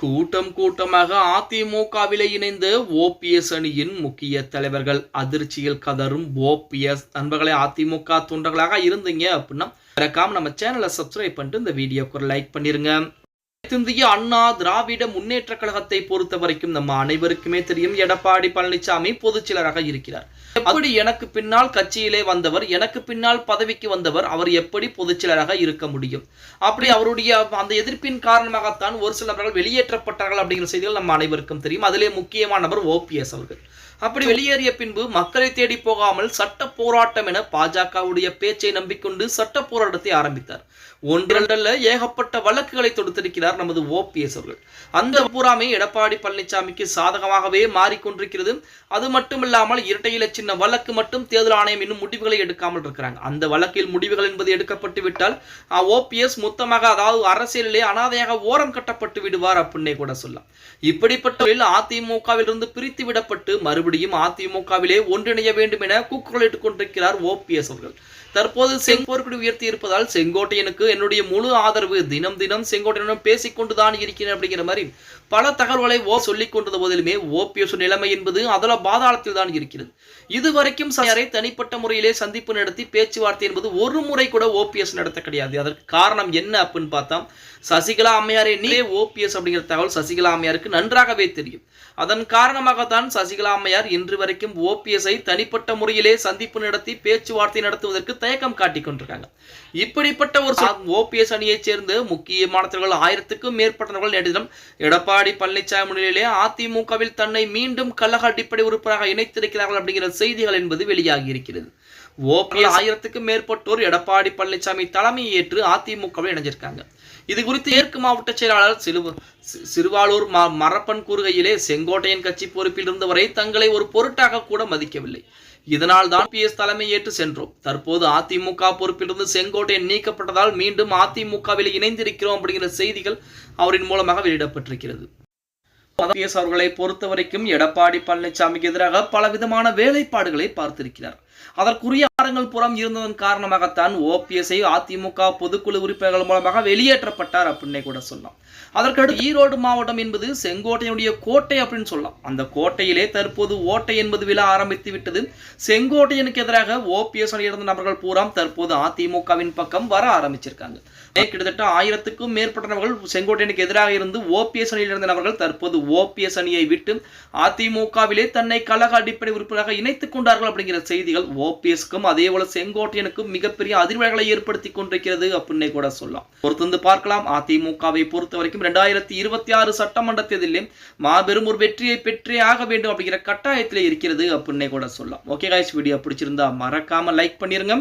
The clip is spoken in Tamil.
கூட்டம் கூட்டமாக அதிமுகவிலே இணைந்த ஓபிஎஸ் அணியின் முக்கிய தலைவர்கள். அதிர்ச்சியில் கதரும் ஓபிஎஸ் நண்பர்களே அதிமுக தொண்டர்களாக இருந்தீங்க அப்படின்னா மறக்காம நம்ம சேனலை சப்ஸ்கிரைப் பண்ணிட்டு இந்த வீடியோக்கு ஒரு லைக் பண்ணிருங்க. இந்திய அண்ணா திராவிட முன்னேற்ற கழகத்தை பொறுத்த வரைக்கும் நம்ம அனைவருக்குமே தெரியும் எடப்பாடி பழனிசாமி பொதுச் செயலராக இருக்கிறார். எப்படி எனக்கு பின்னால் கட்சியிலே வந்தவர் எனக்கு பின்னால் பதவிக்கு வந்தவர் அவர் எப்படி பொதுச்செயலராக இருக்க முடியும்? அப்படி அவருடைய அந்த எதிர்ப்பின் காரணமாகத்தான் ஒரு சில நபர்கள் வெளியேற்றப்பட்டார்கள் அப்படிங்கிற செய்திகள் நம்ம அனைவருக்கும் தெரியும். அதிலே முக்கியமான நபர் ஓபிஎஸ் அவர்கள். அப்படி வெளியேறிய பின்பு மக்களை தேடி போகாமல் சட்ட போராட்டம் என பாஜகவுடைய பேச்சை நம்பிக்கொண்டு சட்ட போராட்டத்தை ஆரம்பித்தார். ஒன்றல்ல ஏகப்பட்ட வழக்குகளை தொடுத்திருக்கிறார் நமது ஓபிஎஸ் அவர்கள். அந்த பூராமை எடப்பாடி பழனிசாமிக்கு சாதகமாகவே மாறிக்கொண்டிருக்கிறது. அது மட்டுமில்லாமல் இரட்டை இலை சின்ன வழக்கு மட்டும் தேர்தல் ஆணையம் இன்னும் முடிவுகளை எடுக்காமல் இருக்கிறாங்க. அந்த வழக்கில் முடிவுகள் என்பது எடுக்கப்பட்டு விட்டால் ஓபிஎஸ் மொத்தமாக அதாவது அரசியலிலே அனாதையாக ஓரம் கட்டப்பட்டு விடுவார் அப்படின்னே கூட சொல்லலாம். இப்படிப்பட்ட அதிமுகவிலிருந்து பிரித்து விடப்பட்டு மறுபடியும் அதிமுகவிலே ஒன்றிணைய வேண்டும் என கூக்குரலிட்டுக் கொண்டிருக்கிறார் ஓபிஎஸ் அவர்கள். தற்போது செங்கோர்குடி உயர்த்தி இருப்பதால் செங்கோட்டையனுக்கு என்னுடைய முழு ஆதரவு. தினம் தினம் செங்கோட்டையனும் பேசிக் கொண்டுதான் இருக்கிறேன் அப்படிங்கிற மாதிரி பல தகவல்களை ஓ சொல்லிக் கொண்டது போதிலுமே ஓபிஎஸ் நிலைமை என்பது அதில் பாதாளத்தில் தான் இருக்கிறது. இதுவரைக்கும் சாரை தனிப்பட்ட முறையிலே சந்திப்பு நடத்தி பேச்சுவார்த்தை என்பது ஒரு முறை கூட ஓபிஎஸ் நடத்த கிடையாது. அதற்கு காரணம் என்ன அப்படின்னு பார்த்தா சசிகலா அம்மையாரே நீ ஓபிஎஸ் அப்படிங்கிற தகவல் சசிகலா அம்மையாருக்கு நன்றாகவே தெரியும். அதன் காரணமாகத்தான் சசிகலா அம்மையார் இன்று வரைக்கும் ஓபிஎஸ்ஐ தனிப்பட்ட முறையிலே சந்திப்பு நடத்தி பேச்சுவார்த்தை நடத்துவதற்கு தயக்கம் காட்டிக் கொண்டிருக்காங்க. இப்படிப்பட்ட ஒரு ஓபிஎஸ் அணியைச் சேர்ந்து முக்கியமானவர்கள் ஆயிரத்துக்கும் மேற்பட்டவர்கள் நேற்று எடப்பாடி பழனிசாமி முன்னிலையிலே அதிமுகவில் தன்னை மீண்டும் கழக அடிப்படை உறுப்பினராக இணைத்திருக்கிறார்கள் அப்படிங்கிற செய்திகள் என்பது வெளியாகி இருக்கிறது ஓபிஎஸ் ஆயிரத்துக்கும் மேற்பட்டோர் எடப்பாடி பழனிசாமி தலைமையை ஏற்று அதிமுகவில் இணைஞ்சிருக்காங்க. இது குறித்து மேற்கு மாவட்ட செயலாளர் சிறு சிறுவாளூர் ம மரப்பன் கூறுகையிலே செங்கோட்டையன் கட்சி பொறுப்பில் இருந்தவரை தங்களை ஒரு பொருட்டாக கூட மதிக்கவில்லை. இதனால் தான் பிஎஸ் தலைமை ஏற்று சென்றோம். தற்போது அதிமுக பொறுப்பிலிருந்து செங்கோட்டையன் நீக்கப்பட்டதால் மீண்டும் அதிமுகவில் இணைந்திருக்கிறோம் அப்படிங்கிற செய்திகள் அவரின் மூலமாக வெளியிடப்பட்டிருக்கிறது. அவர்களை பொறுத்தவரைக்கும் எடப்பாடி பழனிசாமிக்கு எதிராக பலவிதமான வேலைப்பாடுகளை பார்த்திருக்கிறார். அதற்குரிய ஆரங்கள் புறம் இருந்ததன் காரணமாகத்தான் ஓபிஎஸ்ஐ அதிமுக பொதுக்குழு உறுப்பினர்கள் மூலமாக வெளியேற்றப்பட்டார் அப்படின்னே கூட சொல்லலாம். அதற்கடுத்து ஈரோடு மாவட்டம் என்பது செங்கோட்டையினுடைய கோட்டை அப்படின்னு சொல்லலாம். அந்த கோட்டையிலே தற்போது ஓட்டை என்பது விழா ஆரம்பித்து விட்டது. செங்கோட்டையனுக்கு எதிராக ஓபிஎஸ் இருந்த நபர்கள் பூராம் தற்போது அதிமுகவின் பக்கம் வர ஆரம்பிச்சிருக்காங்க. கிட்டத்தட்ட ஆயிரத்துக்கும் மேற்பட்ட நபர்கள் செங்கோட்டையனுக்கு எதிராக இருந்து ஓபிஎஸ் அணியில் இருந்த நபர்கள் தற்போது ஓபிஎஸ் அணியை விட்டு அதிமுகவிலே தன்னை கழக அடிப்படை உறுப்பினராக இணைத்துக் கொண்டார்கள் அப்படிங்கிற செய்திகள் ஓபிஎஸ்க்கும் அதே போல செங்கோட்டையனுக்கும் மிகப்பெரிய அதிர்வலைகளை ஏற்படுத்தி கொண்டிருக்கிறது அப்படின்னே கூட சொல்லலாம். பொறுத்திருந்து பார்க்கலாம். அதிமுகவை பொறுத்த வரைக்கும் ரெண்டாயிரத்தி இருபத்தி ஆறு சட்டமன்ற தேர்தலில் மாபெரும் ஒரு வெற்றியை பெற்றே ஆக வேண்டும் அப்படிங்கிற கட்டாயத்தில் இருக்கிறது அப்படின்னே கூட சொல்லலாம். ஓகே காய்ஸ் வீடியோ பிடிச்சிருந்தா மறக்காம லைக் பண்ணிருங்க.